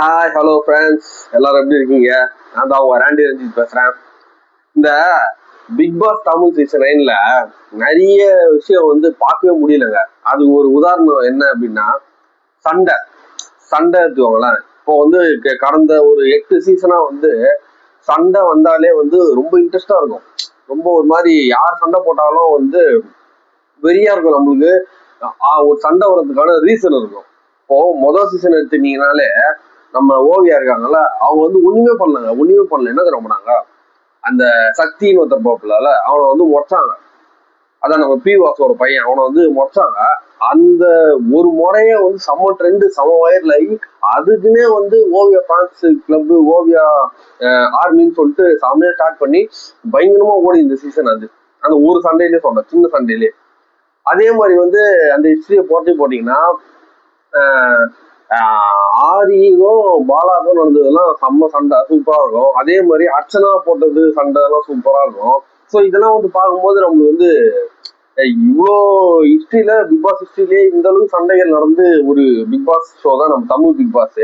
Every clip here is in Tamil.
ஹாய் ஹலோ ஃப்ரெண்ட்ஸ் எல்லாரும் எப்படி இருக்கீங்க? நான் தான் உங்க ராண்டி ரஞ்சித் பேசுறேன். இந்த பிக் பாஸ் தமிழ் சீசன் நைன்ல நிறைய விஷயம் வந்து பார்க்கவே முடியலங்க. அது ஒரு உதாரணம் என்ன அப்படின்னா சண்டை. சண்டை எடுத்துக்கோங்களேன். இப்போ வந்து கடந்த ஒரு எட்டு சீசனா வந்து சண்டை வந்தாலே வந்து ரொம்ப இன்ட்ரெஸ்டா இருக்கும். ரொம்ப ஒரு மாதிரி யார் சண்டை போட்டாலும் வந்து வெறியா இருக்கும் நம்மளுக்கு. ஒரு சண்டை வர்றதுக்கான ரீசன் இருக்கும். இப்போ முதல் சீசன் எடுத்துட்டீங்கனாலே நம்ம ஓவியா இருக்காங்கல்ல அவங்க வந்து ஒண்ணுமே பண்ணலங்க. ஒண்ணுமே பண்ணல. என்ன தெரியுமா பண்ணாங்க? அந்த சக்தின்னு ஒருத்தர் பாப்புல அவனை வந்து மொட்டாங்க. அதான் நம்ம பி வாசோட பையன். அவனை வந்து மொச்சாங்க அந்த ஒரு முறைய வந்து செம்ம ட்ரெண்டு செம வயர்ல ஆகி அதுக்குன்னே வந்து ஓவியா ஃபேன்ஸ் கிளப் ஓவியா ஆர்மின்னு சொல்லிட்டு செம்மையா ஸ்டார்ட் பண்ணி பயங்கரமா ஓடி இந்த சீசன் அது. அந்த ஒரு சண்டையிலே சொல்றேன் சின்ன சண்டையிலே. அதே மாதிரி வந்து அந்த ஹிஸ்டரியை போட்டி போட்டீங்கன்னா ஆஹ் ஆரியும் பாலாக்கும் நடந்ததெல்லாம் செம்ம சண்டை சூப்பரா இருக்கும். அதே மாதிரி அர்ச்சனா போட்டது சண்டை எல்லாம் சூப்பரா இருக்கும். ஸோ இதெல்லாம் வந்து பார்க்கும்போது நம்மளுக்கு வந்து இவ்வளோ ஹிஸ்டரியில பிக் பாஸ் ஹிஸ்டரியிலே இந்த அளவுக்கு சண்டைகள் நடந்து ஒரு பிக் பாஸ் ஷோ தான் நம்ம தமிழ் பிக் பாஸ்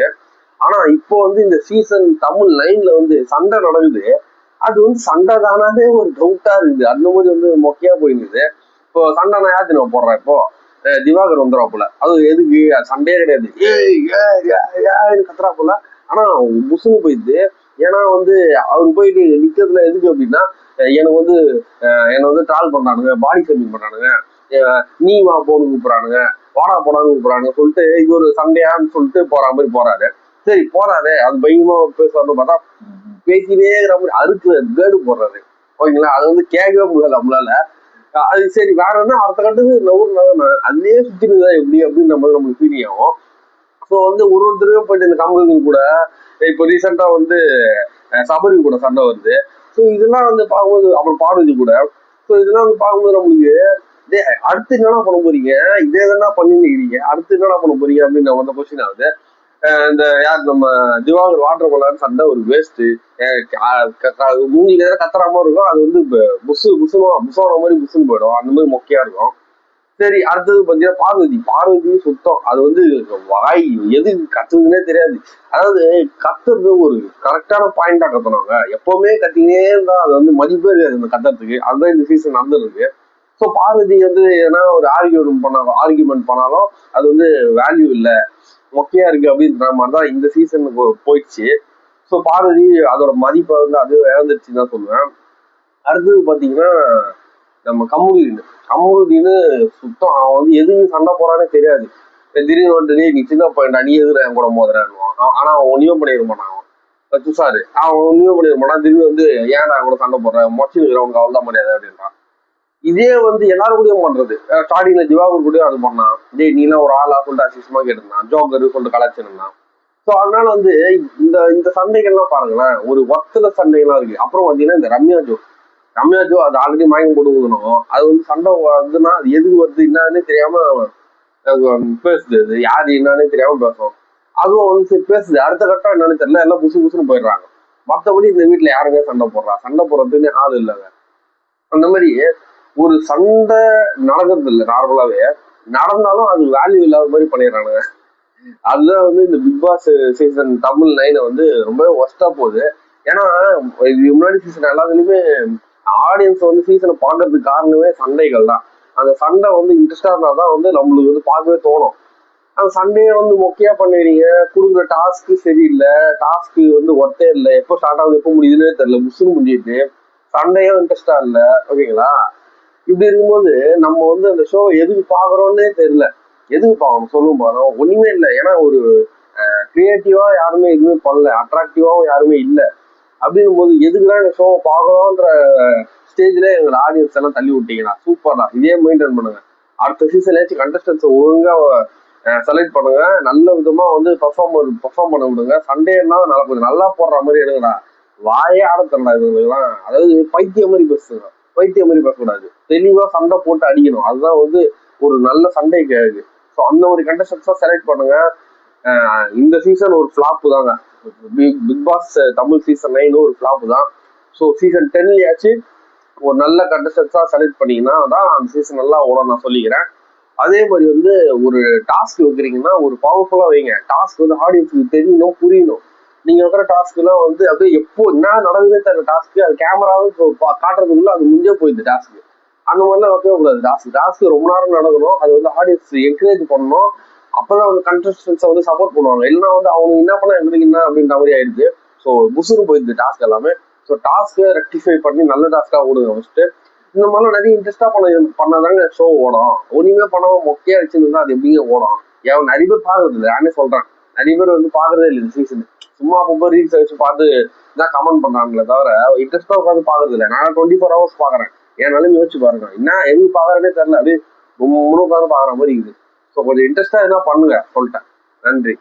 ஆனா இப்போ வந்து இந்த சீசன் தமிழ் லைன்ல வந்து சண்டை நடக்குது. அது வந்து சண்டை தானாலே ஒரு டவுட்டா இருக்குது. அந்த மாதிரி வந்து மொக்கையா போயிருந்தது இப்போ சண்டை நான் யாத்தி போடுறேன் இப்போ? திவாகர் வந்துடுறாப்புல அது எதுக்கு சண்டையே கிடையாது. ஏய் கத்துறாப்புல ஆனா புசுன்னு போயிட்டு ஏன்னா வந்து அவர் போயிட்டு நிக்கிறதுல எதுக்கு அப்படின்னா எனக்கு வந்து என்னை வந்து ட்ரால் பண்றானுங்க பாடி ஷேமிங் பண்றானுங்க. நீ வா போன்னு கூப்பிடுறானுங்க வாடா போடான்னு கூப்பிடுறானுங்க சொல்லிட்டு இது ஒரு சண்டையான்னு சொல்லிட்டு போற மாதிரி போறாரு. சரி போறாரு. அது பயங்கரமா பேசுவாருன்னு பார்த்தா பேசினே இருக்கிற மாதிரி அறுக்குற கேடு போடுறாரு. ஓகேங்களா? அது வந்து கேட்கவே முடியல நம்மளால. அது சரி வேற என்ன? அடுத்த கட்டத்துக்கு நவுறு அதுலயே சுத்தினுதா எப்படி? அப்படின்னு நம்ம நம்மளுக்கு ஃபீலிங் ஆகும். ஸோ வந்து ஒரு ஒருத்தரையும் போயிட்டு இந்த கமலுக்கு கூட இப்போ ரீசெண்டா வந்து சபரி கூட சண்டை வருது. ஸோ இதெல்லாம் வந்து பார்க்கும்போது அப்புறம் பார்வதி கூட. ஸோ இதெல்லாம் வந்து பார்க்கும்போது நம்மளுக்கு டேய், அடுத்து என்னடா பண்ண போறீங்க? இதே தானே பண்ணிட்டு இருக்கிறீங்க அடுத்து என்னடா பண்ண போறீங்க அப்படின்னு நம்ம வந்து கொஸ்டின் ஆகுது. இந்த யார் நம்ம திவாகர் வாட்டர் போலான்னு சண்டை ஒரு வேஸ்ட் மூஞ்சி நேரம் கத்துற மாதிரி இருக்கும். அது வந்து ப- புசு புசுமா புசோன மாதிரி புசுன்னு போயிடும். அந்த மாதிரி மொக்கையா இருக்கும். சரி அடுத்தது பாத்தீங்கன்னா பார்வதி. பார்வதி சுத்தம். அது வந்து வாய் எது கத்துதுன்னே தெரியாது. அதாவது கத்துறது ஒரு கரெக்டான பாயிண்டா கத்துனாங்க எப்பவுமே கத்தினே இருந்தா அது வந்து மதிப்பே இருக்காது இந்த கத்துறதுக்கு. அதுதான் இந்த சீசன் நடந்துருக்கு. ஸோ பார்வதி வந்து ஏன்னா ஒரு ஆர்கியூமெண்ட் பண்ணாலும் ஆர்கியூமெண்ட் பண்ணாலும் அது வந்து வேல்யூ இல்லை. மொக்கையா இருக்கு அப்படின்ற மாதிரி தான் இந்த சீசனுக்கு போயிடுச்சு. ஸோ பாரதி அதோட மதிப்பை வந்து அது இழந்துருச்சுன்னு தான் சொல்லுவேன். அடுத்தது பாத்தீங்கன்னா நம்ம கம்முடின்னு கம்முடின்னு சுத்தம் அவன் வந்து எதுக்கு சண்டை போறானே தெரியாது. திடீர்னு வந்துட்டு நீ சின்ன பையன் நீ எதுல என் கூட மோதுறான்னுவான். ஆனா அவன் ஒன்றியும் பண்ணிட மாட்டான் அவன். துஷாரு. அவன் ஒன்றியும் பண்ணிட மாட்டான். திடீர்னு வந்து ஏன்டா கூட சண்டை போடுறேன் மொச்சு அவனுக்கு அவள் தான் முடியாது அப்படின்றான். இதே வந்து எல்லாரும் கூடயும் பண்றது ஸ்டார்டிங்ல ஜிவாவும் கூடயும் அது பண்ணான். டேய் நீலாம் ஒரு ஆளா சொல்லிட்டு அசிசமா கேட்டிருந்தான். ஜோக்கர் சொல்லிட்டு கலாச்சிருந்தான் ஸோ அதனால வந்து இந்த இந்த சண்டைகள்லாம் பாருங்களேன். ஒரு ஒத்துல சண்டைகள்லாம் இருக்கு. அப்புறம் பாத்தீங்கன்னா இந்த ரம்யா ஜோ. ரம்யா ஜோ அது ஆல்ரெடி மயக்கம் போட்டு ஊதணும் அது வந்து சண்டை வருதுன்னா அது எதுக்கு வருது என்னன்னே தெரியாம பேசுது அது. யாரு என்னன்னே தெரியாம பேசும் அதுவும் வந்து சரி பேசுது. அடுத்த கட்டம் என்னன்னு தெரியல. எல்லாம் புசு புசுன்னு போயிடுறாங்க. மற்றபடி இந்த வீட்டுல யாருமே சண்டை போடுறா. சண்டை போடுறதுன்னு ஆள் இல்லைங்க அந்த மாதிரி ஒரு சண்டை நடக்கிறது இல்லை நார்மலாவே நடந்தாலும் அது வேல்யூ இல்லாத மாதிரி பண்ணிடுறானுங்க. அதுதான் வந்து இந்த பிக் பாஸ் சீசன் தமிழ் நைனை வந்து ரொம்பவே ஒஸ்டா போகுது. ஏன்னா இது முன்னாடி சீசன் எல்லாத்துலயுமே ஆடியன்ஸ் வந்து சீசனை பாக்குறதுக்கு காரணமே சண்டைகள் தான். அந்த சண்டை வந்து இன்ட்ரெஸ்டா இருந்தா தான் வந்து நம்மளுக்கு வந்து பார்க்கவே தோணும். அந்த சண்டையை வந்து மொக்கையா பண்ணிடுறீங்க கொடுக்குற டாஸ்க்கு சரியில்லை டாஸ்க்கு வந்து ஒத்தே இல்லை எப்போ ஸ்டார்ட் ஆகுது எப்போ முடியுதுன்னே தெரியல முசுன்னு முடிஞ்சிட்டு சண்டையும் இன்ட்ரெஸ்டா இல்லை ஓகேங்களா இப்படி இருக்கும்போது நம்ம வந்து அந்த ஷோ எதுக்கு பாக்குறோம்னே தெரியல. எதுக்கு பார்க்கணும்? சொல்லும் பாருங்க ஒண்ணுமே இல்லை. ஏன்னா ஒரு கிரியேட்டிவா யாருமே எதுவுமே பண்ணல. அட்ராக்டிவாவும் யாருமே இல்லை. அப்படின்னும் போது எதுக்குதான் இந்த ஷோவை பார்க்கறோன்ற ஸ்டேஜ்ல எங்களை ஆடியன்ஸ் எல்லாம் தள்ளி விட்டீங்கன்னா சூப்பர் தான் இதே மெயின்டைன் பண்ணுங்க. அடுத்த சீசன்லேயாச்சும் கண்டஸ்டன்ஸ் ஒழுங்கா செலக்ட் பண்ணுங்க. நல்ல விதமா வந்து பெர்ஃபார்ம் பெர்ஃபார்ம் பண்ண விடுங்க. சண்டே எல்லாம் நல்லா கொஞ்சம் நல்லா போடுற மாதிரி எடுங்கடா. வாயே ஆட தரல இவங்களுக்குலாம் அதாவது பைத்தியம் மாதிரி பேசுங்க வைத்தியம் மாதிரி பேசக்கூடாது தெளிவா சண்டை போட்டு அடிக்கணும். அதுதான் வந்து ஒரு நல்ல சண்டை கேக்கு ஸோ அந்த ஒரு கண்டஸ்டன்ஸா செலக்ட் பண்ணுங்க. இந்த சீசன் ஒரு ஃபிளாப் தாங்க. Bigg Bigg Boss Tamil season nine ஒரு ஃபிளாப் தான். ஸோ சீசன் டென்லயாச்சு ஒரு நல்ல கண்டஸ்டன்ஸா செலக்ட் பண்ணீங்கன்னா தான் அந்த சீசன் நல்லா ஓட நான் சொல்லிக்கிறேன். அதே மாதிரி வந்து ஒரு டாஸ்க் வைக்கிறீங்கன்னா ஒரு பவர்ஃபுல்லா வைங்க. டாஸ்க் வந்து ஆடியன்ஸுக்கு தெரியணும் புரியணும். நீங்க வைக்கிற டாஸ்க் எல்லாம் வந்து அப்படியே எப்போ என்ன நடந்ததே தெரியல. டாஸ்க் அது கேமராவும் காட்டுறதுக்குள்ள அது முடிஞ்சே போயிடுது டாஸ்க் அந்த மாதிரிலாம் வைக்கவே கூடாது. டாஸ்க் டாஸ்க் ரொம்ப நேரம் நடக்கணும். அது வந்து ஆடியன்ஸ் என்கரேஜ் பண்ணணும். அப்பதான் வந்து கண்டஸ்டன்ஸை வந்து சப்போர்ட் பண்ணுவாங்க. இல்லைன்னா வந்து அவங்க என்ன பண்ணா எங்களுக்கு என்ன அப்படின்ற மாதிரி ஆயிடுது. ஸோ புசுறு போயிடுது டாஸ்க் எல்லாமே. ஸோ டாஸ்க்கை ரெக்டிஃபை பண்ணி நல்ல டாஸ்க்காக கொடுங்க ஃபர்ஸ்ட் இந்த மாதிரிலாம் நிறைய இன்ட்ரெஸ்டாக பண்ண பண்ணாதாங்க ஷோ ஓடும். ஒன்றுமே பண்ணாமல் மொக்கையாக வச்சுருந்தா அது எப்படிங்க ஓடும்? ஏன் நிறைய பேர் பார்க்கறது இல்லை. நானே சொல்கிறேன் நிறைய பேர் வந்து பார்க்கறதே இல்லை இந்த சீசன் சும்மா அப்பப்போ ரீல்ஸ் வச்சு பார்த்து தான் கமெண்ட் பண்றாங்களே தவிர இன்ட்ரெஸ்டா உட்காந்து பாக்குறது இல்லை நான் டுவெண்ட்டி ஃபோர் ஹவர்ஸ் பாக்குறேன் என் யோசிச்சு பாருங்க. என்ன எது பாக்குறேனே தெரியல. அப்படியே ரொம்ப உட்காந்து பாக்குற மாதிரி இருக்குது. ஸோ கொஞ்சம் இன்ட்ரெஸ்டா எதுனா பண்ணுங்க சொல்லிட்டேன். நன்றி.